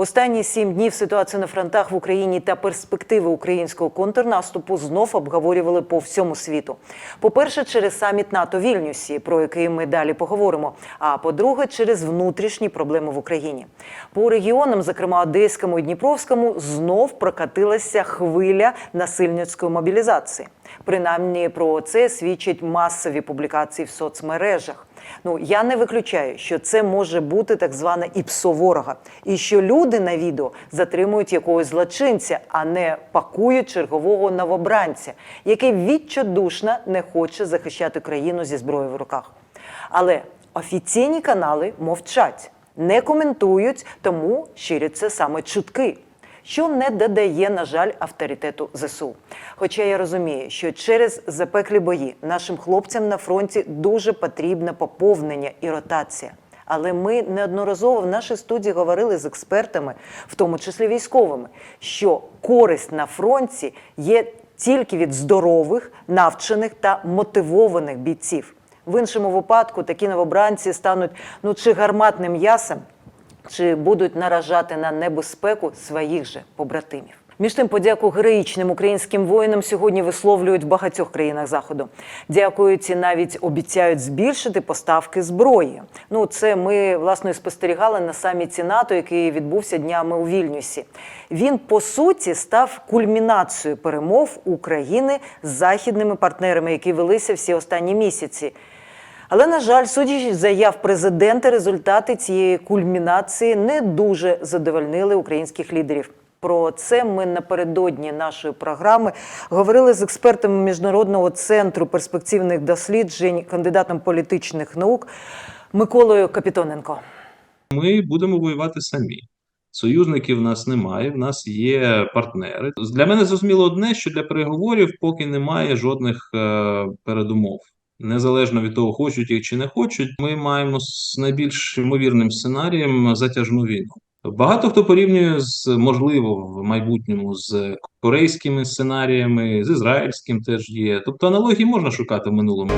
Останні сім днів ситуацію на фронтах в Україні та перспективи українського контрнаступу знов обговорювали по всьому світу. По-перше, через саміт НАТО Вільнюсі, про який ми далі поговоримо. А по-друге, через внутрішні проблеми в Україні. По регіонам, зокрема Одеському і Дніпровському, знов прокатилася хвиля насильницької мобілізації. Принаймні про це свідчать масові публікації в соцмережах. Ну я не виключаю, що це може бути так звана іпсо ворога, і що люди на відео затримують якогось злочинця, а не пакують чергового новобранця, який відчайдушно не хоче захищати країну зі зброєю в руках. Але офіційні канали мовчать, не коментують, тому ширяться саме чутки що не додає, на жаль, авторитету ЗСУ. Хоча я розумію, що через запеклі бої нашим хлопцям на фронті дуже потрібне поповнення і ротація. Але ми неодноразово в нашій студії говорили з експертами, в тому числі військовими, що користь на фронті є тільки від здорових, навчених та мотивованих бійців. В іншому випадку такі новобранці стануть ну чи гарматним м'ясом, чи будуть наражати на небезпеку своїх же побратимів. Між тим, подяку героїчним українським воїнам сьогодні висловлюють в багатьох країнах заходу. Дякують і навіть обіцяють збільшити поставки зброї. Ну це ми власне спостерігали на саміті НАТО, який відбувся днями у Вільнюсі. Він по суті став кульмінацією перемов України з західними партнерами, які велися всі останні місяці. Але на жаль, судячи заяв президента, результати цієї кульмінації не дуже задовольнили українських лідерів. Про це ми напередодні нашої програми говорили з експертами міжнародного центру перспективних досліджень, кандидатом політичних наук Миколою Капітоненко. Ми будемо воювати самі. Союзників в нас немає, в нас є партнери. Для мене зрозуміло одне, що для переговорів поки немає жодних е, передумов. Незалежно від того, хочуть їх чи не хочуть, ми маємо з найбільш ймовірним сценарієм затяжну війну. Багато хто порівнює з можливо в майбутньому з корейськими сценаріями, з ізраїльським теж є. Тобто аналогії можна шукати в минулому.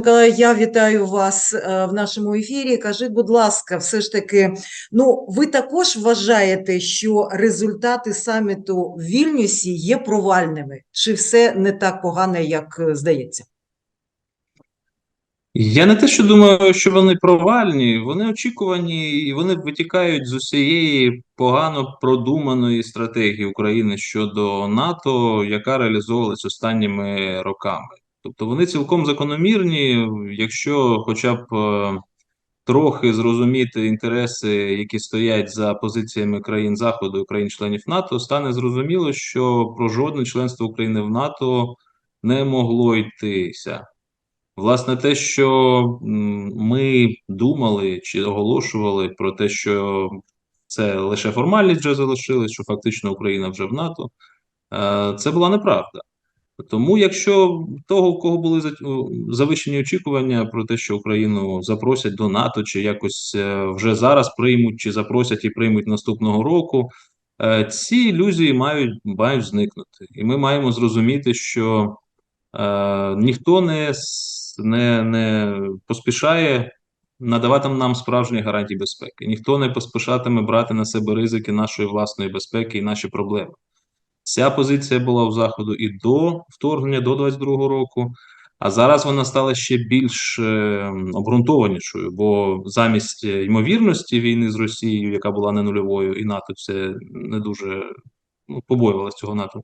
Миколай, я вітаю вас е, в нашому ефірі. Кажіть, будь ласка, все ж таки, ну ви також вважаєте, що результати саміту в Вільнюсі є провальними? Чи все не так погано, як е, здається? Я не те, що думаю, що вони провальні, вони очікувані і вони витікають з усієї погано продуманої стратегії України щодо НАТО, яка реалізовувалась останніми роками. Тобто вони цілком закономірні, якщо хоча б е, трохи зрозуміти інтереси, які стоять за позиціями країн Заходу і країн-членів НАТО, стане зрозуміло, що про жодне членство України в НАТО не могло йтися. Власне, те, що ми думали чи оголошували про те, що це лише формальність вже залишилась, що фактично Україна вже в НАТО, е, це була неправда. Тому, якщо того, у кого були завищені очікування про те, що Україну запросять до НАТО, чи якось е, вже зараз приймуть, чи запросять і приймуть наступного року, е, ці ілюзії мають мають зникнути, і ми маємо зрозуміти, що е, ніхто не не, не поспішає надавати нам справжні гарантії безпеки, ніхто не поспішатиме брати на себе ризики нашої власної безпеки і наші проблеми. Ця позиція була у заходу і до вторгнення до 22-го року, а зараз вона стала ще більш е, обґрунтованішою, бо замість ймовірності війни з Росією, яка була не нульовою, і НАТО це не дуже ну, побоювалося цього НАТО.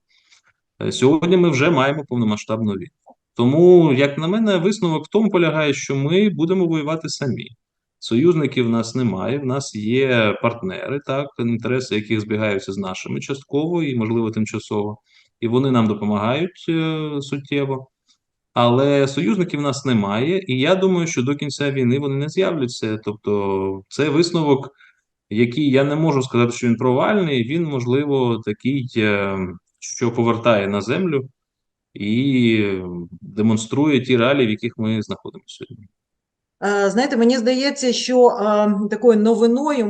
Е, сьогодні ми вже маємо повномасштабну війну. Тому, як на мене, висновок в тому полягає, що ми будемо воювати самі. Союзників в нас немає, в нас є партнери, так, інтереси яких збігаються з нашими частково і, можливо, тимчасово, і вони нам допомагають е, суттєво. Але союзників в нас немає, і я думаю, що до кінця війни вони не з'являться. Тобто, це висновок, який я не можу сказати, що він провальний, він, можливо, такий, е, що повертає на землю і демонструє ті реалії, в яких ми знаходимося сьогодні. Е, Знаєте, мені здається, що е, такою новиною,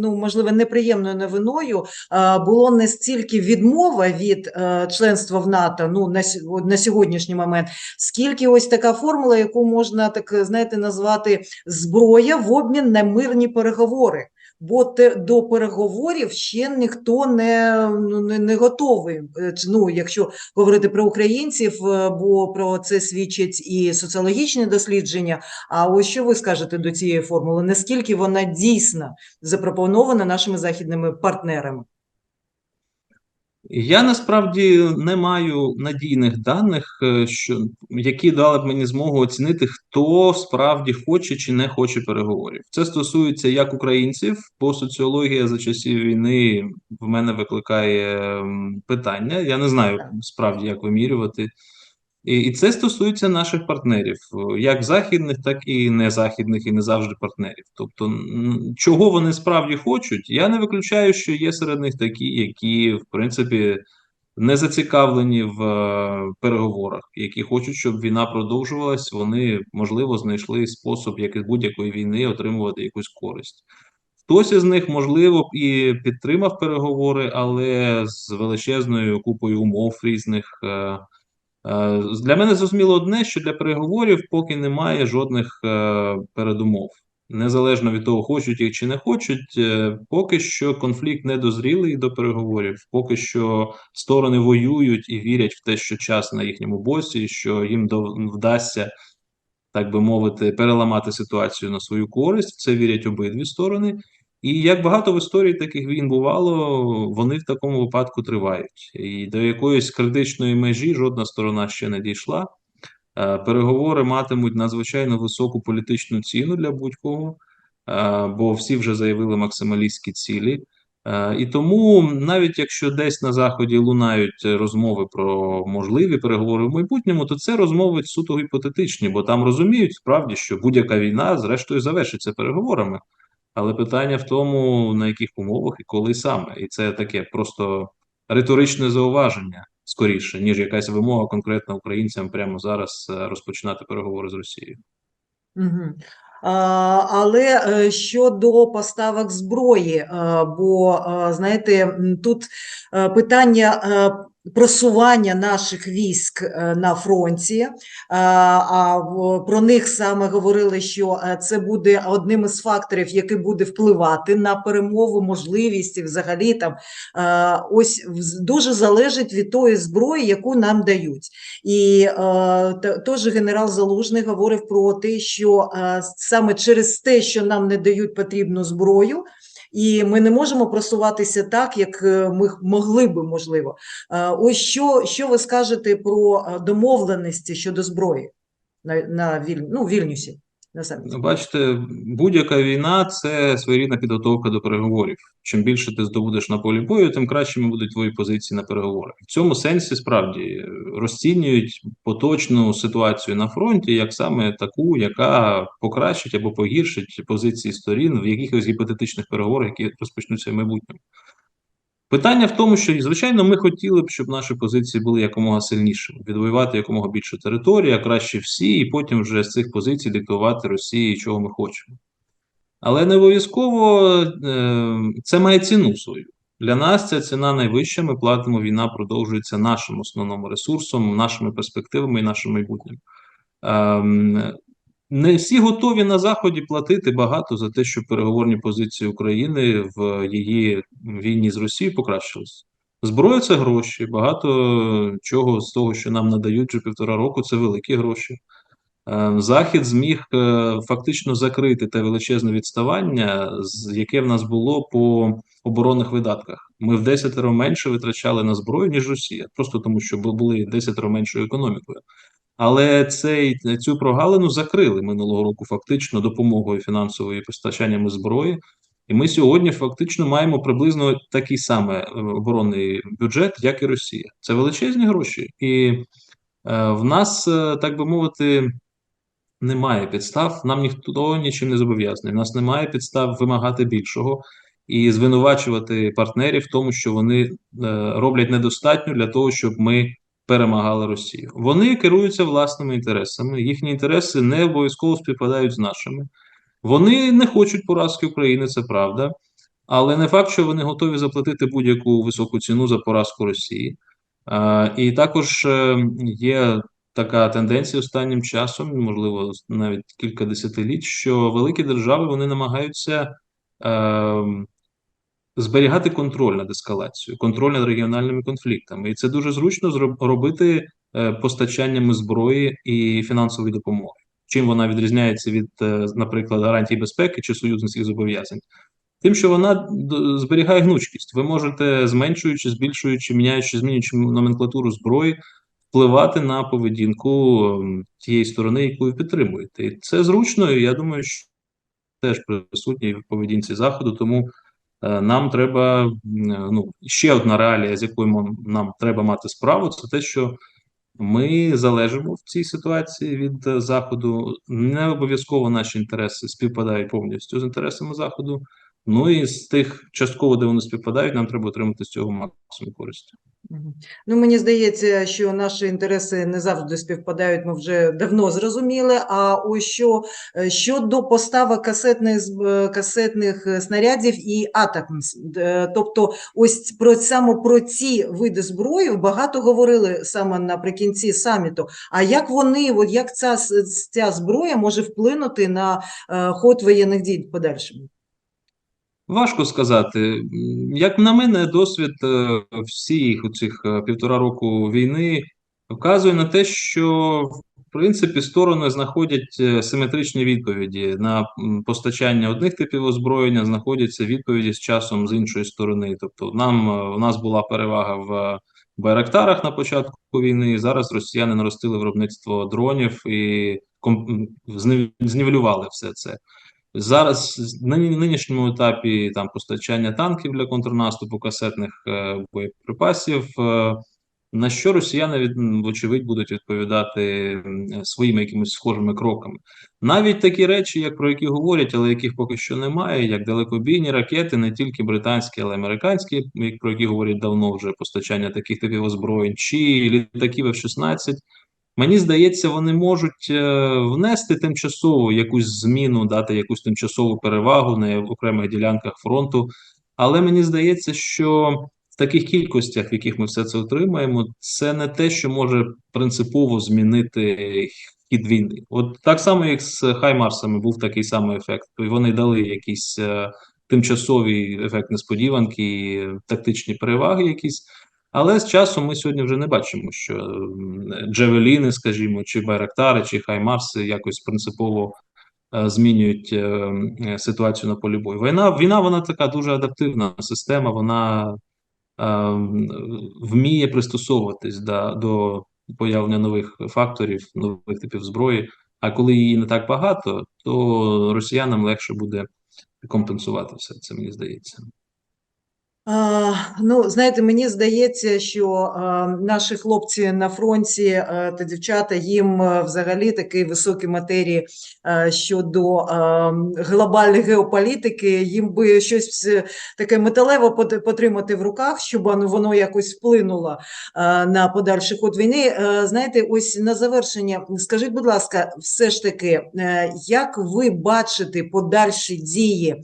ну можливо, неприємною новиною е, було не стільки відмова від членства в НАТО, ну на, на сьогоднішній момент, скільки ось така формула, яку можна так знаєте назвати зброя в обмін на мирні переговори. Бо те, до переговорів ще ніхто не, ну, не, не готовий. Е, Ну, якщо говорити про українців, е, бо про це свідчать і соціологічні дослідження. А ось що ви скажете до цієї формули? Наскільки вона дійсно запропонована нашими західними партнерами? Я насправді не маю надійних даних, е, що які дали б мені змогу оцінити, хто справді хоче чи не хоче переговорів. Це стосується як українців, бо соціологія за часів війни в мене викликає питання. Я не знаю справді, як вимірювати. І, і це стосується наших партнерів, е, як західних, так і незахідних, і не завжди партнерів. Тобто, чого вони справді хочуть, я не виключаю, що є серед них такі, які, в принципі, не зацікавлені в е, переговорах, які хочуть, щоб війна продовжувалась. Вони, можливо, знайшли спосіб, як із будь-якої війни, отримувати якусь користь. Хтось із них, можливо, і підтримав переговори, але з величезною купою умов різних. Е, Для мене зрозуміло одне, що для переговорів поки немає жодних е, передумов. Незалежно від того, хочуть їх чи не хочуть, е, поки що конфлікт не дозрілий до переговорів, поки що сторони воюють і вірять в те, що час на їхньому боці, що їм вдасться, так би мовити, переламати ситуацію на свою користь. Це вірять обидві сторони. І як багато в історії таких війн бувало, вони в такому випадку тривають. І до якоїсь критичної межі жодна сторона ще не дійшла. Е, Переговори матимуть надзвичайно високу політичну ціну для будь-кого, е, бо всі вже заявили максималістські цілі. Е, І тому, навіть якщо десь на заході лунають розмови про можливі переговори в майбутньому, то це розмови суто гіпотетичні, бо там розуміють справді, що будь-яка війна зрештою завершиться переговорами. Але питання в тому, на яких умовах і коли саме. І це таке просто риторичне зауваження скоріше, ніж якась вимога конкретно українцям прямо зараз е, розпочинати переговори з Росією. Угу. Але е, щодо поставок зброї, е, бо знаєте, тут питання просування наших військ е, на фронті, е, а про них саме говорили, що е, це буде одним із факторів, який буде впливати на перемову, можливість і взагалі там ось дуже залежить від тої зброї, яку нам дають. І теж генерал Залужний говорив про те, що саме через те, що нам не дають потрібну зброю, і ми не можемо просуватися так, як е, ми могли би, можливо. Е, Ось що, що ви скажете про е, домовленості щодо зброї на, на Віль, ну, Вільнюсі? Ну, Бачите, будь-яка війна це своєрідна підготовка до переговорів. Чим більше ти здобудеш на полі бою, тим кращими будуть твої позиції на переговорах. В цьому сенсі справді розцінюють поточну ситуацію на фронті як саме таку, яка покращить або погіршить позиції сторін в якихось гіпотетичних переговорах, які розпочнуться в майбутньому. Питання в тому, що звичайно ми хотіли б, щоб наші позиції були якомога сильнішими, відвоювати якомога більше території, а краще всі, і потім вже з цих позицій диктувати Росії, чого ми хочемо. Але не обов'язково е, це має ціну свою. Для нас ця ціна найвища. Ми платимо. Війна продовжується нашим основним ресурсом, нашими перспективами і нашим майбутнім. Не всі готові на Заході платити багато за те, щоб переговорні позиції України в її війні з Росією покращились. Зброя це гроші. Багато чого з того, що нам надають вже півтора року, це великі гроші. Е, Захід зміг е, фактично закрити те величезне відставання, яке в нас було по оборонних видатках. Ми в десятеро менше витрачали на зброю, ніж Росія, просто тому, що бу- були десятеро меншою економікою. Але цей цю прогалину закрили минулого року, фактично допомогою фінансовою постачаннями зброї. І ми сьогодні фактично маємо приблизно такий самий е, оборонний бюджет, як і Росія. Це величезні гроші, і е, в нас, е, так би мовити, немає підстав. Нам ніхто нічим не зобов'язаний. У нас немає підстав вимагати більшого і звинувачувати партнерів в тому, що вони е, роблять недостатньо для того, щоб ми перемагали Росію. Вони керуються власними інтересами. Їхні інтереси не обов'язково співпадають з нашими. Вони не хочуть поразки України, це правда. Але не факт, що вони готові заплатити будь-яку високу ціну за поразку Росії. Е, і також е, є така тенденція останнім часом, можливо, навіть кілька десятиліть, що великі держави вони намагаються е, зберігати контроль над ескалацією, контроль над регіональними конфліктами. І це дуже зручно зроб- робити е, постачаннями зброї і фінансової допомоги. Чим вона відрізняється від, е, наприклад, гарантій безпеки чи союзницьких зобов'язань? Тим, що вона зберігає гнучкість. Ви можете, зменшуючи, збільшуючи, міняючи, змінюючи номенклатуру зброї, впливати на поведінку ем, тієї сторони, яку ви підтримуєте. І це зручно, я думаю, що теж присутній в поведінці Заходу, тому нам треба е, ну, ще одна реалія, з якою нам треба мати справу, це те, що ми залежимо в цій ситуації від е, Заходу. Не обов'язково наші інтереси співпадають повністю з інтересами Заходу. Ну і з тих частково, де вони співпадають, нам треба отримати з цього максимум користі. Ну, мені здається, що наші інтереси не завжди співпадають, ми вже давно зрозуміли. А ось що е, щодо поставок касетних, е, касетних е, снарядів і атакмс, тобто ось про саме про ці види зброї багато говорили саме наприкінці саміту. А як вони, от як ця, ця зброя може вплинути на ход воєнних дій в подальшому? Важко сказати. Як на мене, досвід е, всіх цих півтора року війни вказує на те, що в принципі сторони знаходять е, симетричні відповіді на постачання одних типів озброєння, знаходяться відповіді з часом з іншої сторони. Тобто, нам е, у нас була перевага в Байрактарах на початку війни. Зараз росіяни наростили виробництво дронів і знівелювали все це. Зараз на нинішньому етапі там постачання танків для контрнаступу, касетних е, боєприпасів, е, на що росіяни від вочевидь будуть відповідати своїми якимись схожими кроками. Навіть такі речі, як про які говорять, але яких поки що немає, як далекобійні ракети, не тільки британські, але й американські, як про які говорять давно вже постачання таких типів озброєнь, чи літаків F-16, Мені здається, вони можуть е, внести тимчасову якусь зміну, дати якусь тимчасову перевагу на окремих ділянках фронту. Але мені здається, що в таких кількостях, в яких ми все це отримаємо, це не те, що може принципово змінити хід війни. От так само, як з Хаймарсами, був такий самий ефект. Вони дали якийсь е, тимчасовий ефект несподіванки, тактичні переваги якісь. Але з часом ми сьогодні вже не бачимо, що Джевеліни, скажімо, чи Байрактари, чи Хаймарси якось принципово е, змінюють е, ситуацію на полі бою. Війна, війна вона така дуже адаптивна система, вона е, вміє пристосовуватись да, до появлення нових факторів, нових типів зброї. А коли її не так багато, то росіянам легше буде компенсувати все це, мені здається. Ну, знаєте, мені здається, що наші хлопці на фронті та дівчата їм взагалі такі високі матерії щодо глобальної геополітики, їм би щось е, таке металеве потримати в руках, щоб воно, воно якось вплинуло на подальший ход війни. Е, Знаєте, ось на завершення, скажіть, будь ласка, все ж таки, е, як ви бачите подальші дії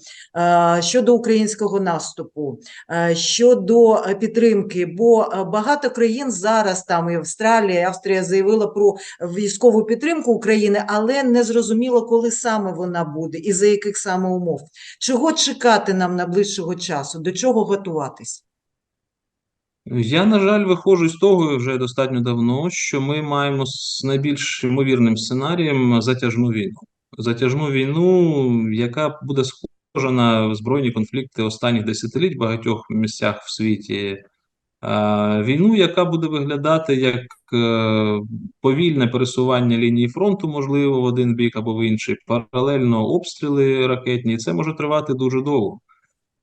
щодо українського наступу? Е, щодо е, підтримки, бо е, багато країн зараз там і Австралія, і Австрія заявила про військову підтримку України, але не зрозуміло, коли саме вона буде і за яких саме умов. Чого чекати нам найближчого часу? До чого готуватись? Я, на жаль, виходжу з того вже достатньо давно, що ми маємо з найбільш ймовірним сценарієм затяжну війну. Затяжну війну, яка буде схожа на збройні конфлікти останніх десятиліть в багатьох місцях в світі. Е, Війну, яка буде виглядати як е, повільне пересування лінії фронту, можливо, в один бік або в інший, паралельно обстріли ракетні, і це може тривати дуже довго.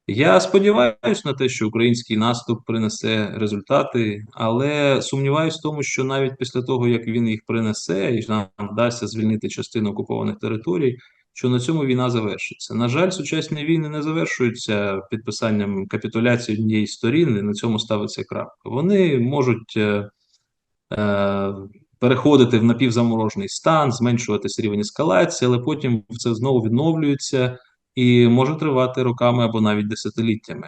Я сподіваюся на те, що український наступ принесе результати, але сумніваюся в тому, що навіть після того, як він їх принесе, і нам вдасться звільнити частину окупованих територій, що на цьому війна завершиться. На жаль, сучасні війни не завершуються підписанням капітуляції однієї сторін, на цьому ставиться крапка. Вони можуть е, е, переходити в напівзаморожений стан, зменшуватися рівень ескалації, але потім це знову відновлюється і може тривати роками або навіть десятиліттями.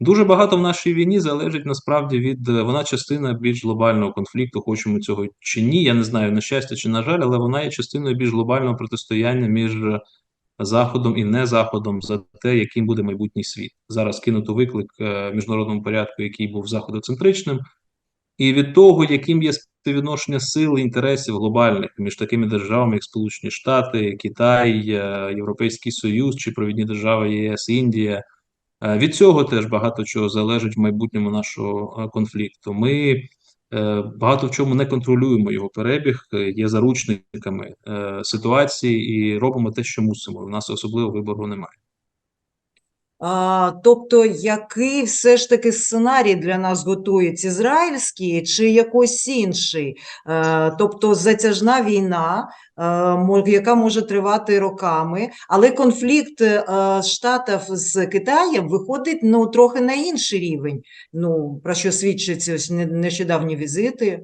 Дуже багато в нашій війні залежить насправді від е, вона частина більш глобального конфлікту, хочемо цього чи ні. Я не знаю на щастя чи на жаль, але вона є частиною більш глобального протистояння між Заходом і не Заходом за те, яким буде майбутній світ. Зараз кинуто виклик е, міжнародному порядку, який був заходоцентричним, і від того, яким є співвідношення сил і інтересів глобальних між такими державами, як Сполучені Штати, Китай, е, Європейський Союз чи провідні держави ЄС, Індія. Е, Від цього теж багато чого залежить в майбутньому нашого е, конфлікту. Ми е, багато в чому не контролюємо його перебіг, є заручниками ситуації і робимо те, що мусимо. У нас особливо вибору немає. А, тобто, який все ж таки сценарій для нас готується? Ізраїльський чи якийсь інший? Е, тобто затяжна війна, е, мо- яка може тривати роками, але конфлікт е, Штатів з Китаєм виходить ну, трохи на інший рівень. Ну, про що свідчать ось не- нещодавні візити.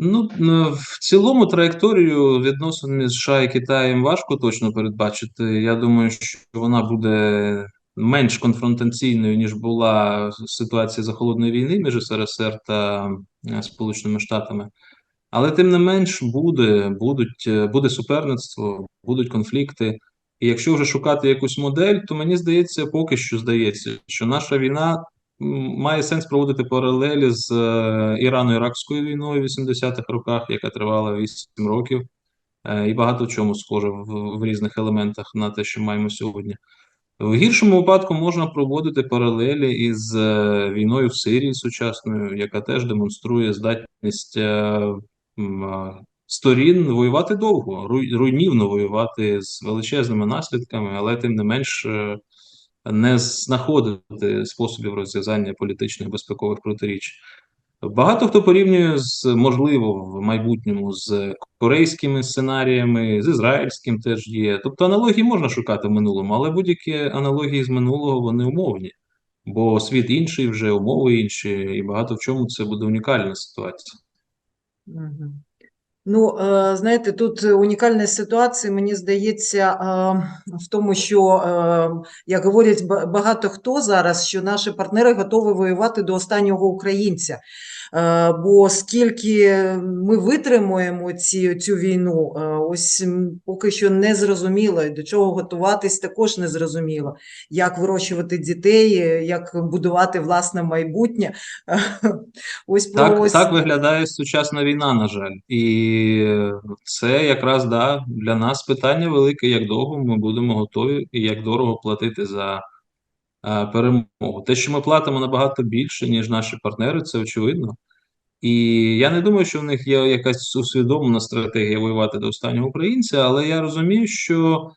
Ну, в цілому траєкторію відносин між США і Китаєм важко точно передбачити. Я думаю, що вона буде менш конфронтаційною, ніж була ситуація за холодної війни між СРСР та е, Сполученими Штатами. Але тим не менш буде, будуть, е, буде суперництво, будуть конфлікти. І якщо вже шукати якусь модель, то мені здається, поки що здається, що наша війна має сенс проводити паралелі з е, Ірано-Іракською війною в 80-х роках, яка тривала 8 років, е, і багато в чому схоже в, в різних елементах на те, що маємо сьогодні. В гіршому випадку можна проводити паралелі із е, війною в Сирії сучасною, яка теж демонструє здатність сторін воювати довго, руй- руйнівно воювати з величезними наслідками, але тим не менш не знаходити способів розв'язання політичних безпекових протиріч. Багато хто порівнює з можливо в майбутньому з корейськими сценаріями, з ізраїльським теж є. Тобто аналогії можна шукати в минулому, але будь-які аналогії з минулого вони умовні, бо світ інший, вже умови інші, і багато в чому це буде унікальна ситуація. Ну, е, знаєте, тут унікальна ситуація, мені здається, е, в тому, що, е, як говорять ба- багато хто зараз, що наші партнери готові воювати до останнього українця. Е, Бо скільки ми витримуємо ці, цю війну, е, ось поки що не зрозуміло, і до чого готуватись також не зрозуміло. Як вирощувати дітей, е, як будувати власне майбутнє. Ось Так, ось так виглядає сучасна війна, на жаль. І це якраз да, для нас питання велике, як довго ми будемо готові і як дорого платити за перемогу. Те, що ми платимо набагато більше, ніж наші партнери, це очевидно. І я не думаю, що в них є якась усвідомлена стратегія воювати до останнього українця, але я розумію, що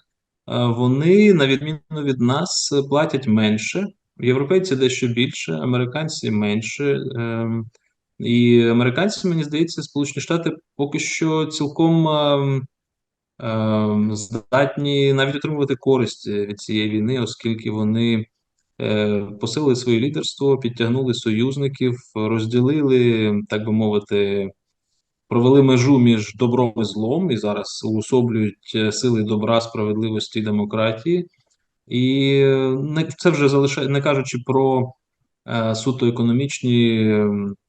е, вони, на відміну від нас, платять менше. Європейці дещо більше, американці менше. Ем, і американці, мені здається, Сполучені Штати поки що цілком ем, ем, здатні навіть отримувати користь від цієї війни, оскільки вони е, посилили своє лідерство, підтягнули союзників, розділили, так би мовити, провели межу між добром і злом, і зараз уособлюють е, сили добра, справедливості і демократії. І е, це вже залишає, не кажучи про е, суто економічні,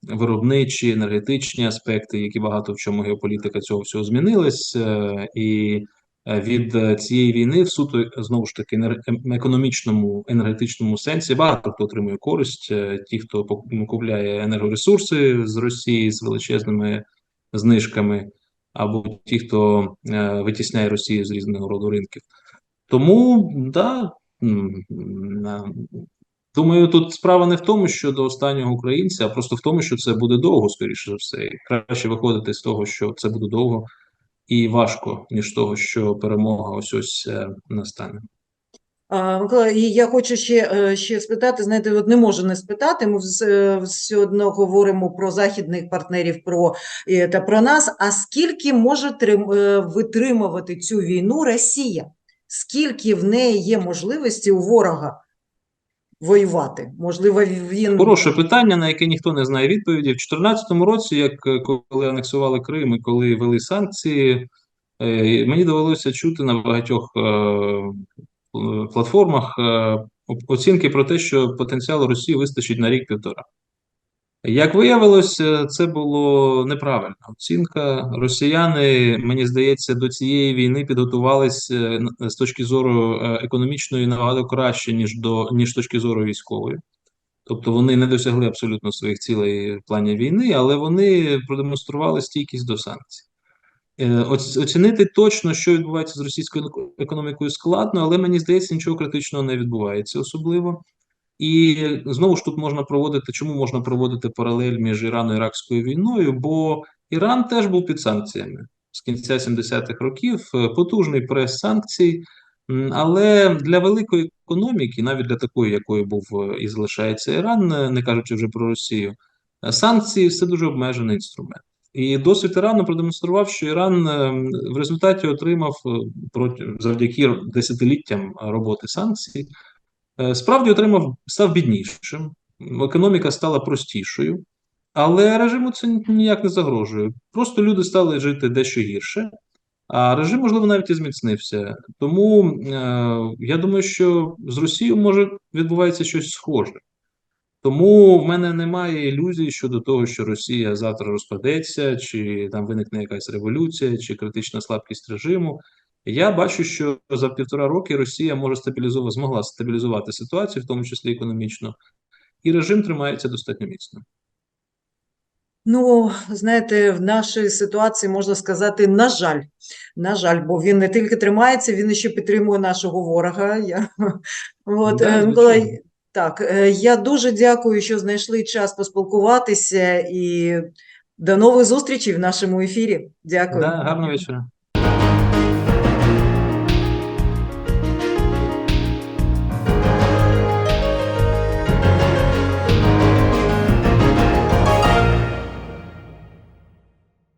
виробничі, енергетичні аспекти, які багато в чому геополітика цього всього змінилась, е, і е, від е, цієї війни в суто е, знову ж таки ем, економічному енергетичному сенсі багато хто отримує користь. Е, Ті, хто пок- купляє енергоресурси з Росії з величезними знижками, або ті, хто е, витісняє Росію з різного роду ринків. Тому да, думаю, тут справа не в тому, що до останнього українця, а просто в тому, що це буде довго, скоріше за все. Краще виходити з того, що це буде довго і важко, ніж того, що перемога ось ось е, настане. Микола, і я хочу ще, е, ще спитати, знаєте, от не можу не спитати, ми е, все одно говоримо про західних партнерів про, та про нас, а скільки може трим- витримувати цю війну Росія? Скільки в неї є можливості у ворога? Воювати? Можливо, він Хороше питання, на яке ніхто не знає відповіді. В 2014 році, як е, коли анексували Крим і коли вели санкції, е, мені довелося чути на багатьох е, платформах оцінки про те, що потенціал Росії вистачить на рік-півтора. Як виявилось, е, це було неправильна оцінка. Росіяни, мені здається, до цієї війни підготувались е, з точки зору е, економічної набагато краще, ніж до ніж з точки зору військової. Тобто вони не досягли абсолютно своїх цілей в плані війни, але вони продемонстрували стійкість до санкцій. Оцінити точно, що відбувається з російською економікою, складно, але мені здається, нічого критичного не відбувається особливо. І знову ж тут можна проводити, чому можна проводити паралель між Ірано-Іракською війною, бо Іран теж був під санкціями з кінця 70-х років, е, потужний прес санкцій. Але для великої економіки, навіть для такої, якою був е, і залишається Іран, е, не кажучи вже про Росію, санкції це дуже обмежений інструмент. І досвід Ірану продемонстрував, що Іран в результаті отримав завдяки десятиліттям роботи санкцій, справді отримав став біднішим, економіка стала простішою, але режиму це ніяк не загрожує. Просто люди стали жити дещо гірше. А режим, можливо, навіть і зміцнився. Тому е, я думаю, що з Росією може відбувається щось схоже. Тому в мене немає ілюзій щодо того, що Росія завтра розпадеться, чи там виникне якась революція, чи критична слабкість режиму. Я бачу, що за півтора роки Росія може стабілізувати, змогла стабілізувати ситуацію, в тому числі економічно, і режим тримається достатньо міцно. Ну, знаєте, в нашій ситуації можна сказати, на жаль, на жаль, бо він не тільки тримається, він ще підтримує нашого ворога. Я, от, Да, е. Миколай, так, е, я дуже дякую, що знайшли час поспілкуватися і до нових зустрічей в нашому ефірі. Дякую. Да, гарного вечора.